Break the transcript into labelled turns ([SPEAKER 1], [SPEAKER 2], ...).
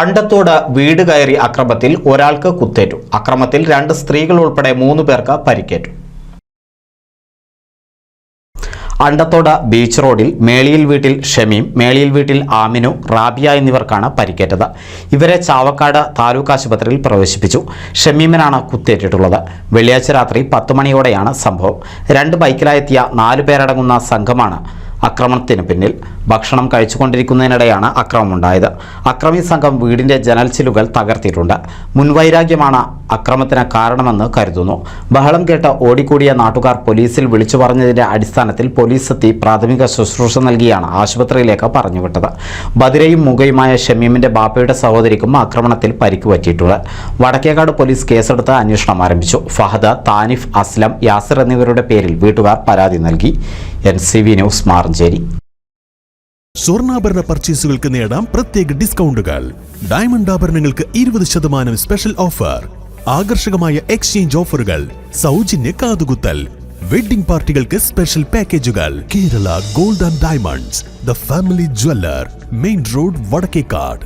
[SPEAKER 1] അണ്ടത്തോട് വീട് കയറി അക്രമത്തിൽ ഒരാൾക്ക് കുത്തേറ്റു. അക്രമത്തിൽ രണ്ട് സ്ത്രീകൾ ഉൾപ്പെടെ മൂന്ന് പേർക്ക് പരിക്കേറ്റു. അണ്ടത്തോട് ബീച്ച് റോഡിൽ മേളിയിൽ വീട്ടിൽ ഷമീം മേളിയിൽ വീട്ടിൽ ആമിനു റാബിയ എന്നിവർക്കാണ് പരിക്കേറ്റത്. ഇവരെ ചാവക്കാട് താലൂക്ക് ആശുപത്രിയിൽ പ്രവേശിപ്പിച്ചു. ഷമീമിനാണ് കുത്തേറ്റിട്ടുള്ളത്. വെള്ളിയാഴ്ച രാത്രി പത്ത് മണിയോടെയാണ് സംഭവം. രണ്ട് ബൈക്കിലായെത്തിയ നാലു പേരടങ്ങുന്ന സംഘമാണ് അക്രമത്തിന് പിന്നിൽ ഭക്ഷണം കഴിച്ചുകൊണ്ടിരിക്കുന്നതിനിടെയാണ് അക്രമമുണ്ടായത്. അക്രമി സംഘം വീടിന്റെ ജനൽച്ചിലുകൾ തകർത്തിട്ടുണ്ട്. മുൻവൈരാഗ്യമാണ് അക്രമത്തിന് കാരണമെന്ന് കരുതുന്നു. ബഹളം കേട്ട് ഓടിക്കൂടിയ നാട്ടുകാർ പോലീസിൽ വിളിച്ചു പറഞ്ഞതിന്റെ അടിസ്ഥാനത്തിൽ പോലീസ് എത്തി പ്രാഥമിക ശുശ്രൂഷ നൽകിയാണ് ആശുപത്രിയിലേക്ക് പറഞ്ഞുവിട്ടത്. ബദിരയും മുഖയുമായ ഷമീമിന്റെ ബാപ്പയുടെ സഹോദരിക്കും ആക്രമണത്തിൽ പരിക്ക് പറ്റിയിട്ടുണ്ട്. വടക്കേക്കാട് പോലീസ് കേസെടുത്ത് അന്വേഷണം ആരംഭിച്ചു. ഫഹദ താനിഫ് അസ്ലം യാസിർ എന്നിവരുടെ പേരിൽ വീട്ടുകാർ പരാതി നൽകി. N C V news Maranchery
[SPEAKER 2] സ്വർണാഭരണ പർച്ചേസുകൾക്ക് നേടാം പ്രത്യേക ഡിസ്കൗണ്ടുകൾ. ഡയമണ്ട് ആഭരണങ്ങൾക്ക് ഇരുപത് ശതമാനം സ്പെഷ്യൽ ഓഫർ. ആകർഷകമായ എക്സ്ചേഞ്ച് ഓഫറുകൾ സൗജന്യ കാതുകുത്തൽ വെഡിംഗ് പാർട്ടികൾക്ക് സ്പെഷ്യൽ പാക്കേജുകൾ Kerala gold and diamonds the family jeweller main road Vadakkekad.